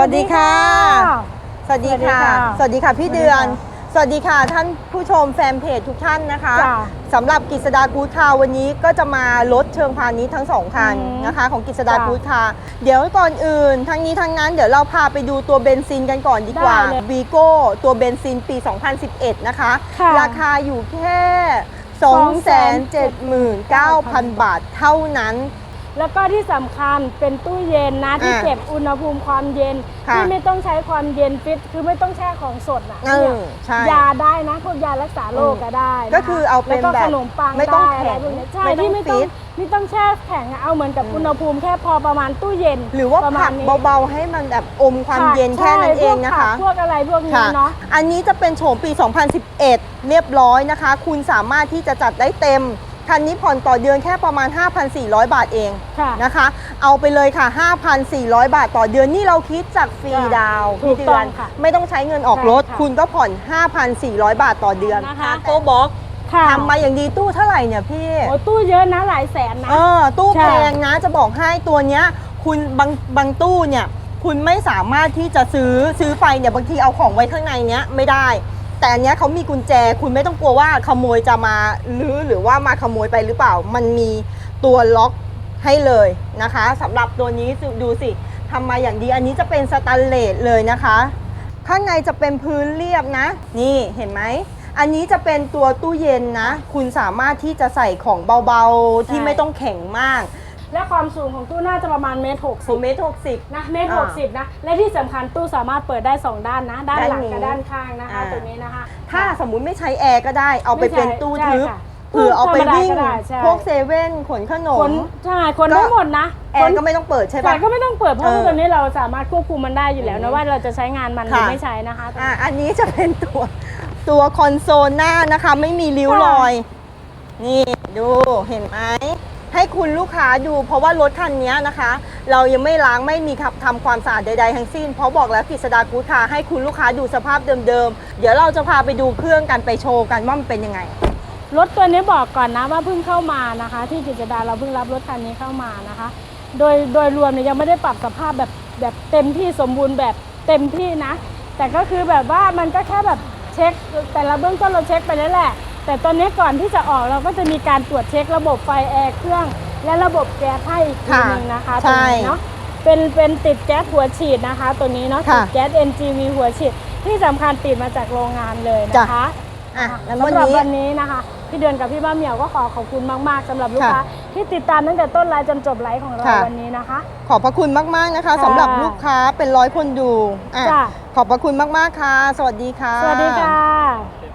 วัสดีค่ะ สวัสดีค่ะสสวัวัสสดีดีค่ะค่ะพี่เดือน สวัสดีค่ะท่านผู้ชมแฟนเพจทุกท่านนะคะจ้ะสำหรับกิษดากูดคาร์วันนี้ก็จะมาลดเชิงพาณิชย์ทั้งสองคันอืมนะคะของกิษดาจ้ะกูดคาร์เดี๋ยวก่อนอื่น ทั้งนี้ทั้งนั้นเดี๋ยวเราพาไปดูตัวเบนซินกันก่อนดีกว่าได้เลยวีโก้ตัวเบนซินปี 2011 นะคะ ค่ะราคาอยู่แค่ 279,000 บาทเท่านั้น แล้วก็ที่สำคัญเป็นตู้เย็นนะที่อ่าเก็บอุณหภูมิความเย็นค่ะที่ไม่ต้องใช้ความเย็นฟิตคือไม่ต้องแช่ของสดนะเออใช่ยาได้นะพวกยารักษาโรคก็ได้นะะก็คือเอาเป็นแล้วก็แบบขนมปังไม่ต้องด้ะรแข็งพวกนี้ใช่ไม่ต้องที่ไม่ต้องฟิต ไม่ต้องแช่แข็งอะเอาเหมือนกับอุณหภูมิแค่พอประมาณตู้เย็นหรือว่าประมาผัณกนี้เบาๆ ให้มันแบบอมความค่ะเย็นแค่นั้นใช่เองนะคะพวกผักพวกอะไรพวกนี้ค่ะเนาะ อันนี้จะเป็นโฉมปี 2011 เรียบร้อยนะคะ คุณสามารถที่จะจัดได้เต็ม คันนี้ผ่อนต่อเดือนแค่ประมาณ 5,400 บาทเองค่ะนะคะ เอาไปเลยค่ะ 5,400 บาทต่อเดือนนี่เราคิดจากฟรีจ้ะดาวน์ถูพี่กเดืต้ออนงค่ะไม่ต้องใช้เงินออกรถ ใช่ค่ะ คุณก็ผ่อน 5,400 บาทต่อเดือนนะคะโกบ็อกค่ะทำมาอย่างดีตู้เท่าไหร่เนี่ยพี่ โอ้ตู้เยอะนะหลายแสนนะ เออตู้ใช่แพงนะจะบอกให้ตัวเนี้ย คุณบางบางตู้เนี่ย คุณไม่สามารถที่จะซื้อซื้อไปเนี่ยบางทีเอาของไว้ข้างในเนี้ยไม่ได้ แต่อันเนี้ยเขามีกุญแจคุณไม่ต้องกลัวว่าขโมยจะมาลื้อหรือว่ามาขโมยไปหรือเปล่า มันมีตัวล็อกให้เลยนะคะสำหรับตัวนี้ดูสิทำมาอย่างดีอันนี้จะเป็นสแตนเลสเลยนะคะ ข้างในจะเป็นพื้นเรียบนะ นี่เห็นไหมอันนี้จะเป็นตัวตู้เย็นนะ คุณสามารถที่จะใส่ของเบาๆที่ใช่ไม่ต้องแข็งมาก และความสูงของตู้น่าจะประมาณเมตรหกสูสิงบเมตรหกสิบ นะเมตรอ่าหกสิบนะ และที่สำคัญตู้สามารถเปิดได้ 2 ด้านนะ ด้านหลังด้านนี้กับด้านข้างนะคะอ่าตรงนี้นะคะ ถ้าสมมุติไม่ใช้แอร์ก็ได้ เอาไปไม่ใช่เป็นตู้ทึบใช่ค่ะเผื่อเอาไปวิ่งธรรมดาก็ได้ใช่พวกเซเว่นขนขนคนมใช่คนก็ทั้งหมดนะแอร์ก็ไม่ต้องเปิดใช่แต่ปะ ก็ไม่ต้องเปิดเพราะเออว่าตัวนี้เราสามารถควบคุมมันได้อยู่แล้วอืนะมว่าเราจะใช้งานมันหรือค่ะ ไม่ใช้นะคะ อะอันนี้จะเป็นตัวตัวคอนโซลหน้านะคะ ไม่มีริ้วรอย นี่ดูเห็นไหม ให้คุณลูกค้าดูเพราะว่ารถคันนี้นะคะ เรายังไม่ล้างไม่มีขับทำความสะอาดใดๆทั้งสิ้น เพราะบอกแล้วกฤษดากูคาให้คุณลูกค้าดูสภาพเดิมๆ เดี๋ยวเราจะพาไปดูเครื่องกันไปโชว์กันว่ามันเป็นยังไง รถตัวนี้บอกก่อนนะว่าเพิ่งเข้ามานะคะ ที่กิจดาเราเพิ่งรับรถคันนี้เข้ามานะคะ โดยโดยรวมเนี่ยยังไม่ได้ปรับสภาพแบบแบบเต็มที่สมบูรณ์แบบเต็มที่นะ แต่ก็คือแบบว่ามันก็แค่แบบเช็ค แต่ละเบื้องต้นเราเช็คไปแล้วแหละ แต่ตอนนี้ก่อนที่จะออกเราก็จะมีการตรวจเช็คระบบไฟแอร์เครื่อง และระบบแก๊สให้อีกทีค่ะหนึงนะคะใช่ตรงนี้เนาะเป็นเป็นติดแก๊สหัวฉีดนะคะ ตัวนี้เนาะติค่ะดแก๊ส NGV หัวฉีด ที่สำคัญติดมาจากโรงงานเลยนะจ้ะคะ อะงั้นสำหรับวัวันนนี้นี้นะคะ พี่เดือนกับพี่บ้าเหมียวก็ขอขอบคุณมากๆสำหรับลูกค้าค่ะที่ติดตามตั้งแต่ต้นไลฟ์จนจบไลฟ์ของเราค่ะ วันนี้นะคะ ขอบพระคุณมาก ๆ นะคะค่ะสำหรับลูกค้าเป็นร้อยคนดูอะจ้ะ ขอบพระคุณมาก ๆ ค่ะ สวัสดีค่ะ สวัสดีค่ะ